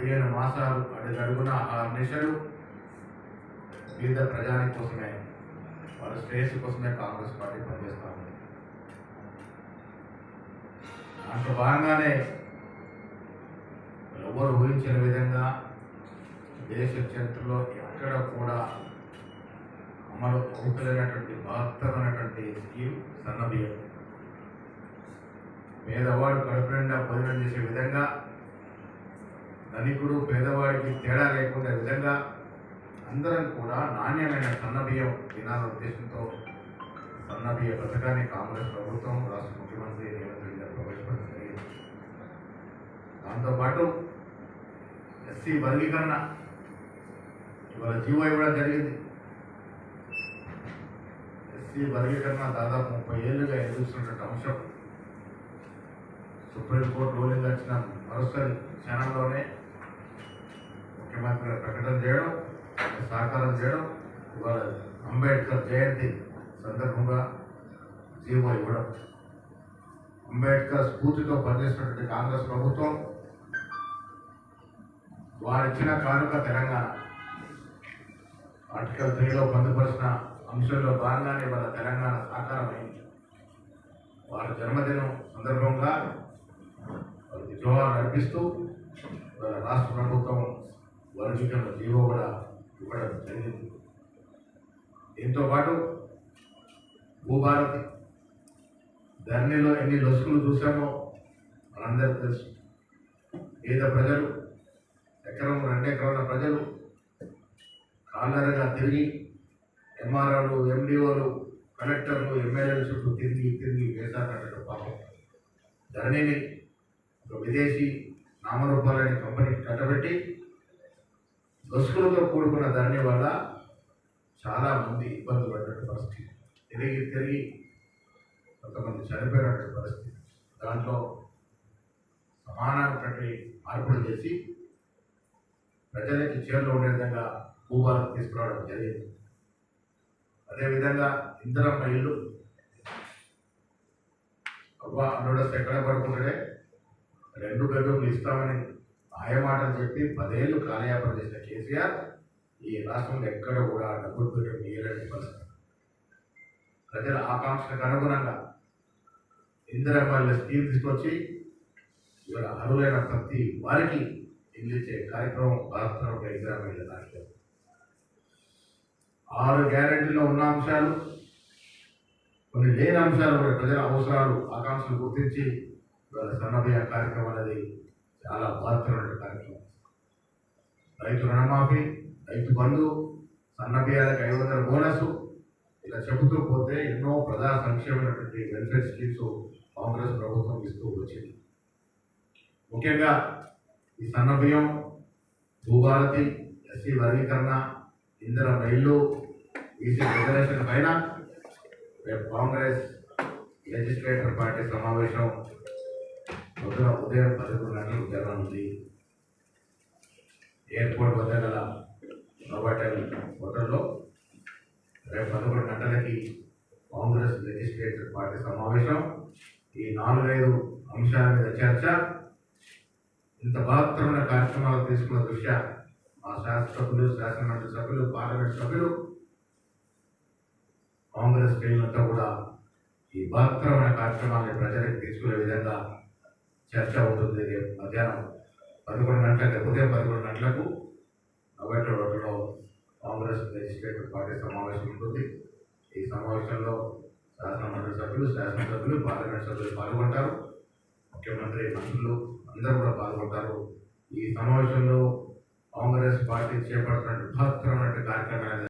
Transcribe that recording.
పదిహేను మాసాలు అడుగడుగున ఆ నిషలు వివిధ ప్రజాని కోసమే వాళ్ళ శ్రేయస్సు కోసమే కాంగ్రెస్ పార్టీ పనిచేస్తా ఉంది. దాంట్లో భాగంగానే ఎవరు ఊహించిన విధంగా దేశ చరిత్రలో ఎక్కడ కూడా అమలు అవుతలేనటువంటి మహత్తరమైనటువంటి స్కీమ్ సన్నబియ్యం. పేదవాడు కడుపు నిండా భోజనం చేసే విధంగా ధనికుడు పేదవాడికి తేడా లేకుండా విధంగా అందరం కూడా నాణ్యమైన సన్నబియ్యం తినాల ఉద్దేశంతో సన్నబియ్య పథకాన్ని కాంగ్రెస్ ప్రభుత్వం రాష్ట్ర ముఖ్యమంత్రి రేవంత్ రెడ్డి గారు ప్రవేశపెట్టడం జరిగింది. దాంతోపాటు ఎస్సీ వర్గీకరణ ఇవాళ జీవో ఇవ్వడం జరిగింది. ఎస్సీ వర్గీకరణ దాదాపు ముప్పై ఏళ్ళుగా ఎదురుస్తున్నటువంటి అంశం. సుప్రీంకోర్టు రూలింగ్ వచ్చిన మరోసారి క్షణంలోనే ముఖ్యమంత్రి గారు ప్రకటన చేయడం సహకారం చేయడం ఇవాళ అంబేద్కర్ జయంతి సందర్భంగా జీవో ఇవ్వడం. అంబేద్కర్ స్ఫూర్తితో పనిచేసినటువంటి కాంగ్రెస్ ప్రభుత్వం వారిచ్చిన కానుక తెలంగాణ. ఆర్టికల్ త్రీలో పొందుపరిచిన అంశంలో భాగంగానే వాళ్ళ తెలంగాణ సాకారమైంది వారి జన్మదినం సందర్భంగా వారికి నడిపిస్తూ రాష్ట్ర ప్రభుత్వం వర్గీకరణ జీవో కూడా ఇవ్వడం జరిగింది. దీంతో పాటు భూభారతి ధరణిలో ఎన్ని లొసుకులు చూసామో మనందరికీ తెలుసు. పేద ప్రజలు ఎకరం రెండు ఎకరాల ప్రజలు కాలరగా తిరిగి ఎంఆర్ఓలు ఎండిఓలు కలెక్టర్లు ఎమ్మెల్యేల చుట్టూ తిరిగి తిరిగి వేశారన్నట్టు పాపం. ధరణిని ఒక విదేశీ నామరూపాలని కంపెనీకి కట్టబెట్టి లొసుకులతో కూడుకున్న ధరణి వల్ల చాలామంది ఇబ్బంది ఇబ్బందులు పడినట్టు పరిస్థితి. తిరిగి తిరిగి కొంతమంది చనిపోయినటువంటి పరిస్థితి. దాంట్లో సమానమైనటువంటి మార్పులు చేసి ప్రజలకి చేరులో ఉండే విధంగా భూభారం తీసుకురావడం జరిగింది. అదేవిధంగా ఇంధనమ్మ ఇల్లు. అవ్వ అల్లుడస్ ఎక్కడ పడుకుంటే రెండు బెడ్రూమ్లు ఇస్తామని మాటలు చెప్పి పదేళ్ళు కాలయాపన చేసిన కేసీఆర్ ఈ రాష్ట్రంలో ఎక్కడ కూడా డబ్బులు పెట్టడం ఇయ్యలేని పరిస్థితి ప్రజల ఆకాంక్షలకు అనుగుణంగా ఇందిరమ్మ స్కీమ్ తీసుకొచ్చి ఇవాళ అర్హులైన ప్రతి వారికి ఇల్లు ఇచ్చే కార్యక్రమం భారత్ ఇందిరమ్మ దాంట్లో ఆరు గ్యారెంటీలో ఉన్న అంశాలు కొన్ని లేని అంశాలు కూడా ప్రజల అవసరాలు ఆకాంక్షలు గుర్తించి ఇవాళ సన్నబియ్య కార్యక్రమం అనేది చాలా బాధ్యమైన కార్యక్రమం. రైతు రుణమాఫీ రైతు బంధు సన్నబియ్యాలకు ఐదు వందల బోనస్ ఇలా చెబుతూ పోతే ఎన్నో ప్రజా సంక్షేమైనటువంటి వెల్ఫేర్ స్కీమ్స్ కాంగ్రెస్ ప్రభుత్వం ఇస్తూ వచ్చింది. ముఖ్యంగా ఈ సన్నబియ్యం భూభారతి ఎస్సీ వర్గీకరణ ఇంధన ఇల్లు ఈసీ రిజర్వేషన్ పైన రేపు కాంగ్రెస్ లెజిస్లేటర్ పార్టీ సమావేశం పొద్దున ఉదయం పదకొండు గంటలకు జరగనుంది ఎయిర్పోర్ట్ వద్ద గల నోవాటెల్ హోటల్లో రేపు పదకొండు గంటలకి కాంగ్రెస్ లెజిస్లేటర్ పార్టీ సమావేశం. ఈ నాలుగైదు అంశాల మీద చర్చ. ఇంత బహత్తరమైన కార్యక్రమాలు తీసుకున్న దృష్ట్యా మా శాసనసభ్యులు శాసనమండలి సభ్యులు పార్లమెంట్ సభ్యులు కాంగ్రెస్ శ్రేణులంతా కూడా ఈ బహత్తరమైన కార్యక్రమాన్ని ప్రజలకు తీసుకునే విధంగా చర్చ ఉంటుంది రేపు మధ్యాహ్నం పదకొండు గంటలకు ఉదయం పదకొండు గంటలకు నవేట రోడ్లో కాంగ్రెస్ లెజిస్లేటివ్ పార్టీ సమావేశం ఉంటుంది. ఈ సమావేశంలో శాసనమండలి సభ్యులు శాసనసభ్యులు పార్లమెంట్ సభ్యులు పాల్గొంటారు. ముఖ్యమంత్రి మంత్రులు అందరూ కూడా పాల్గొంటారు. ఈ సమావేశంలో కాంగ్రెస్ పార్టీ చేపడుతున్న బృహత్తరమైన కార్యక్రమాలు